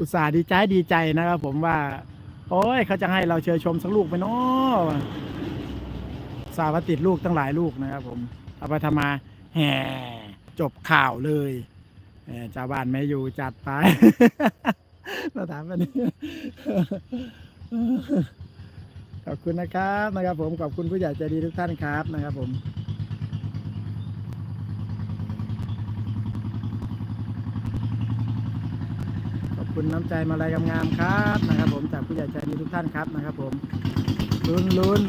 อุตส่าห์ดีใจดีใจนะครับผมว่า โอ้ยเขาจะให้เราเชิญชมสักลูกไหมเนาะสาวติดลูกตั้งหลายลูกนะครับผมเอาไปทำมาแห่จบข่าวเลยแหมชาวบ้านไม่อยู่จัดไปมาถามวันนี้ขอบคุณนะครับนะครับผมขอบคุณผู้ใหญ่ใจดีทุกท่านครับนะครับผม ขอบ คุณน้ำใจมาลายงามๆครับนะครับ ผมจากผู้ใหญ่ใจดีทุกท่านครับนะครับ ผมลุ้นลุ้น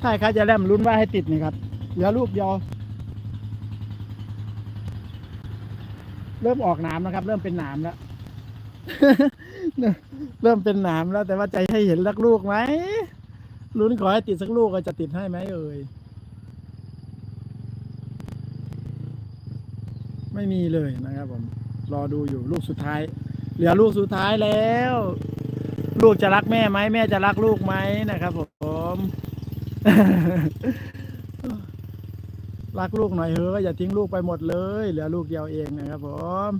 ใช่ครับจะแลมลุ้นว่าให้ติดนี่ครับเหลือลูกเดียวเริ่มออกหนามนะครับ เริ่มเป็นหนามแล้วเริ่มเป็นหนามแล้ว แต่ว่าใจให้เห็นสักลูกไหม ลุ้นขอให้ติดสักลูกก็จะติดให้ไหมเอ่ย ไม่มีเลยนะครับผม รอดูอยู่ลูกสุดท้าย เหลือลูกสุดท้ายแล้ว ลูกจะรักแม่ไหมแม่จะรักลูกไหมนะครับผมรักลูกหน่อยเฮ้ยอย่าทิ้งลูกไปหมดเลย เหลือลูกเดียวเองนะครับผม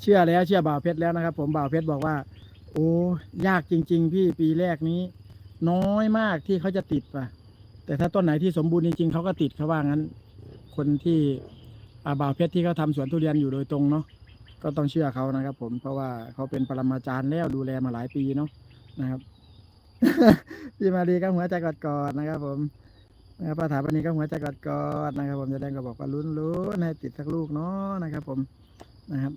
เชื่อแล้วเชื่อบ่าวเพชรแล้วนะครับ ผมบ่าวเพชรบอกว่า โอ้ยากจริง ๆ พี่ปีแรกนี้ น้อยมากที่เขาจะติดป่ะ แต่ถ้าต้นไหนที่สมบูรณ์จริงๆเขาก็ติดเขาว่างั้น คนที่อาบ่าวเพชรที่เขาทำสวนทุเรียนอยู่โดยตรงเนาะก็ต้องเชื่อเขานะครับ ผมเพราะว่าเขาเป็นปรมาจารย์แล้วดูแลมาหลายปีเนาะนะครับพี่มารีก็หัวใจกอดๆนะครับ ผมนะครับป้าถาปนีก็หัวใจกอดๆนะครับ ผมจะแดงก็บอกว่าลุ้นๆให้ติดสักลูกเนาะนะครับ ผมนะครับ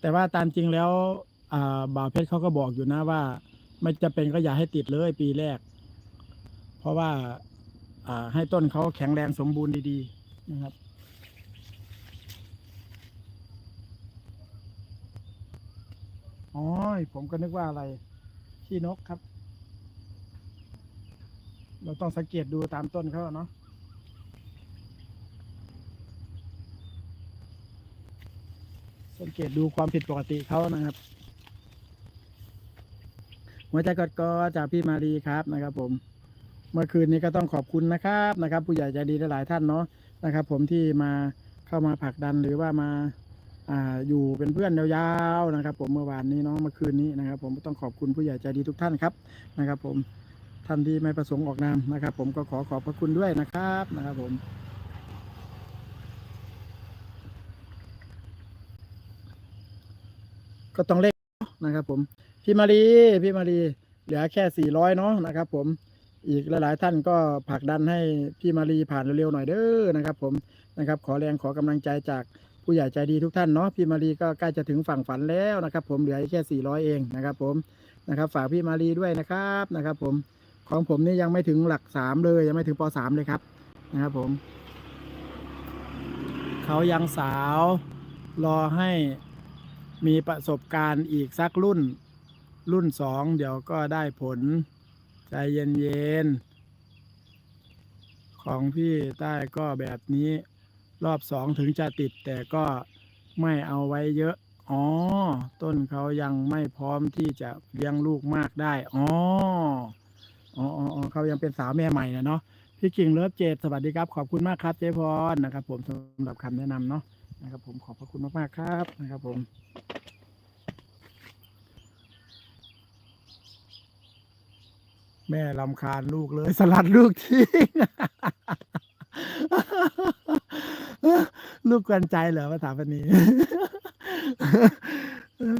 แต่ว่าตามจริงแล้วอ่าบ่าวเพชรเขาก็บอกอยู่นะว่า ไม่จะเป็นก็อย่าให้ติดเลยปีแรก เพราะว่าอ่าให้ต้นเขาแข็งแรงสมบูรณ์ดีๆนะครับอ๋อผมก็นึกว่าอะไรขี้นกครับ เราต้องสังเกตดูตามต้นเขาเนาะ สังเกตดูความผิดปกติเขานะครับ หัวใจกอดกอจากพี่มารีครับนะครับ ผม เมื่อคืนนี้ก็ต้องขอบคุณนะครับนะครับ ผู้ใหญ่ใจดีหลายท่านเนาะนะครับ ผมที่มาเข้ามาผลักดันหรือว่ามาอ่าอยู่เป็นเพื่อนยาวๆนะครับ ผมเมื่อวานนี้เนาะเมื่อคืนนี้นะครับ ผมต้องขอบคุณผู้ใหญ่ใจดีทุกท่านครับนะครับ ผมท่านที่ไม่ประสงค์ออกนามนะครับ ผมก็ขอขอบพระคุณด้วยนะครับนะครับ ผม ก็ต้องเล่นนะครับ ผม พี่มารีพี่มารีเหลือแค่สี่ร้อยเนาะนะครับ ผมอีกหลายๆท่านก็ผลักดันให้พี่มารีผ่านเร็วๆหน่อยเด้อนะครับ ผมนะครับ ขอแรงขอกำลังใจจากผู้ใหญ่ใจดีทุกท่านเนาะพี่มารีก็ใกล้จะถึงฝั่งฝันแล้วนะครับ ผมเหลือแค่สี่ร้อยเองนะครับ ผมนะครับ ฝากพี่มารีด้วยนะครับนะครับ ผมของผมนี่ยังไม่ถึงหลักสามเลย ยังไม่ถึงปสามเลยครับนะครับ ผม เขายังสาวรอให้ มีประสบการณ์อีกสักรุ่น รุ่นสองเดี๋ยวก็ได้ผล ใจเย็นๆ ของพี่ใต้ก็แบบนี้รอบสองถึงจะติดแต่ก็ไม่เอาไว้เยอะ อ๋อ ต้นเขายังไม่พร้อมที่จะเลี้ยงลูกมากได้ อ๋อ อ๋ออ๋อเขายังเป็นสาวแม่ใหม่นะเนาะ พี่กิ่งเลิฟเจดสวัสดีครับ ขอบคุณมากครับเจ๊พรนะครับ ผมสำหรับคำแนะนำเนาะนะครับผมขอบพระคุณมากๆครับนะครับผม แม่ลำคาญลูกเลย สลัดลูกทิ้งลูกกวนใจเหรอมาถามวันนี้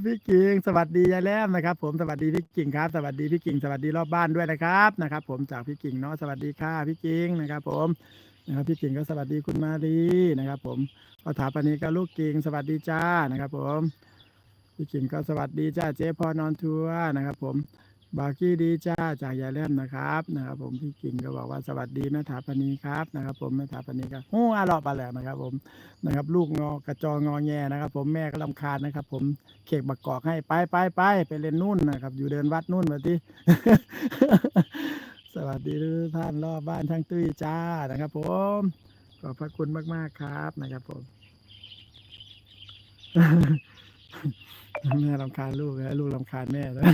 พี่กิ่งสวัสดียายแล้มนะครับ ผมสวัสดีพี่กิ่งครับ สวัสดีพี่กิ่งสวัสดีรอบบ้านด้วยนะครับนะครับ ผมจากพี่กิ่งเนาะสวัสดีค่ะพี่กิ่งนะครับ ผมนะครับพี่กิ่งก็สวัสดีคุณมารีนะครับ ผมพอถามปานนี้ก็ลูกกิ่งสวัสดีจ้านะครับ ผมพี่กิ่งก็สวัสดีจ้าเจ๊พอนอนทัวร์นะครับ ผม บาร์กี้ดีจ้าจากยายแลมนะครับนะครับ ผมพี่กิ่งก็บอกว่าสวัสดีแม่ถาปณีครับนะครับ ผมแม่ถาปณีก็ฮู้อาหลอปาแล้วนะครับ ผมนะครับ ลูกงอกระจองอแงนะครับ ผมแม่ก็ลำคาญนะครับ ผมเขกบักกอกให้ไปไปไปไปเล่นนู่นนะครับ อยู่เดินวัดนู่นมาที่สวัสดีทุกท่านรอบบ้านช่างตุ้ยจ้านะครับ ผมขอบพระคุณมาก ๆ ครับนะครับผม แม่รำคาญลูกและลูกรำคาญแม่แล้ว